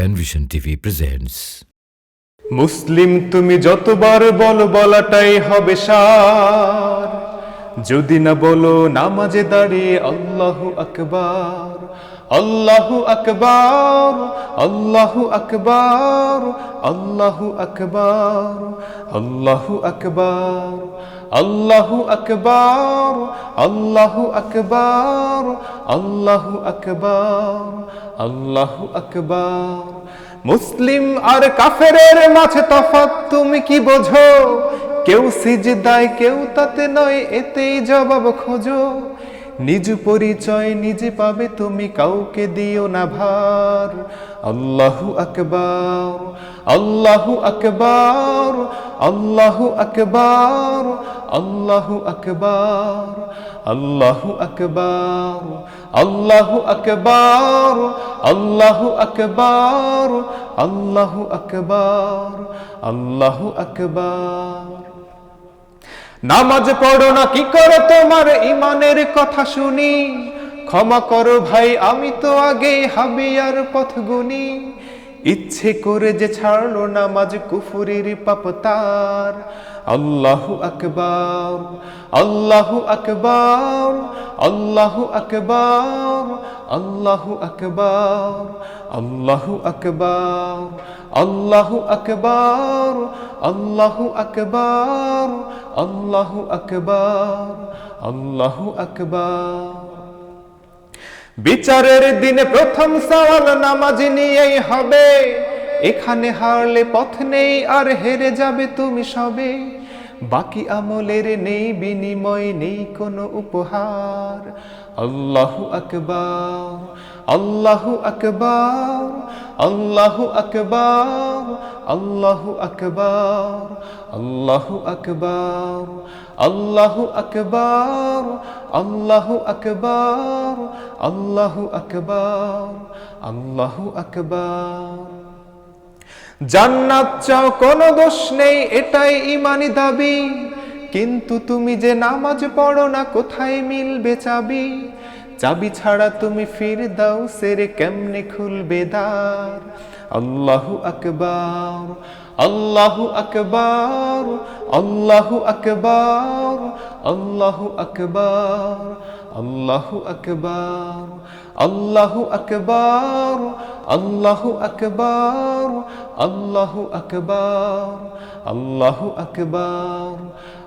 Penvision TV presents. মুসলিম তুমি যতবার বলো বলাটাই হবে সার যদি না বলো নামাজে দাঁড়িয়ে আল্লাহু আকবার আল্লাহু আকবার আল্লাহু আকবার আল্লাহু আকবার আল্লাহু আকবার আল্লাহু আকবার আল্লাহু আকবার আল্লাহু আকবার আল্লাহু আকবার। মুসলিম আর কাফেরের মাঝে তফাৎ তুমি কি বোঝো? কেউ সিজদায়, কেউ তাতে নয়, এতেই জবাব খোঁজো। নিজ পরিচয় নিজে পাবে, তুমি কাউকে দিও না ভার। আল্লাহু আকবার আল্লাহু আকবার আল্লাহু আকবার আল্লাহু আকবার আল্লাহু আকবার আল্লাহু আকবার আল্লাহু আকবার আল্লাহু আকবার আল্লাহু আকবার। নামাজ পড়ো না, কি করো তোমার ইমানের কথা শুনি? ক্ষমা করো ভাই, আমি তো আগে হাবিয়ার পথ গুনি ইচ্ছে করে যে ছাড়লো নামাজ কুফুরির পাপতার আল্লাহু আকবার আল্লাহু আকবার আল্লাহু আকবার আল্লাহু আকবার আল্লাহু আকবার আল্লাহু আকবার আল্লাহু আকবার আল্লাহু আকবার আল্লাহু আকবার। বিচারের দিনে প্রথম সওয়াল নামাজ নিয়েই হবে। এখানে হারলে পথ নেই, আর হেরে যাবে তুমি সবে। বাকি আমলের নেই, বিনিময় নেই কোনো উপহার। আল্লাহু আকবার আল্লাহু আকবার আল্লাহু আকবার। আল্লাহু আকবার আল্লাহু আকবার আল্লাহু আকবার আল্লাহু আকবার আল্লাহু আকবার আল্লাহু আকবার। জান্নাত চাও, কোনো দোষ নেই, এটাই ইমানি দাবি। কিন্তু তুমি যে নামাজ পড়ো না, কোথায় মিলবে চাবি? চাবি ছাড়া তুমি ফির দাও, সেরে কেমনে খুলবে দ্বার? আল্লাহু আকবার আল্লাহু আকবার আল্লাহু আকবার আল্লাহু আকবার আল্লাহু আকবার আল্লাহু আকবার আল্লাহু আকবার আল্লাহু আকবার আল্লাহু আকবার।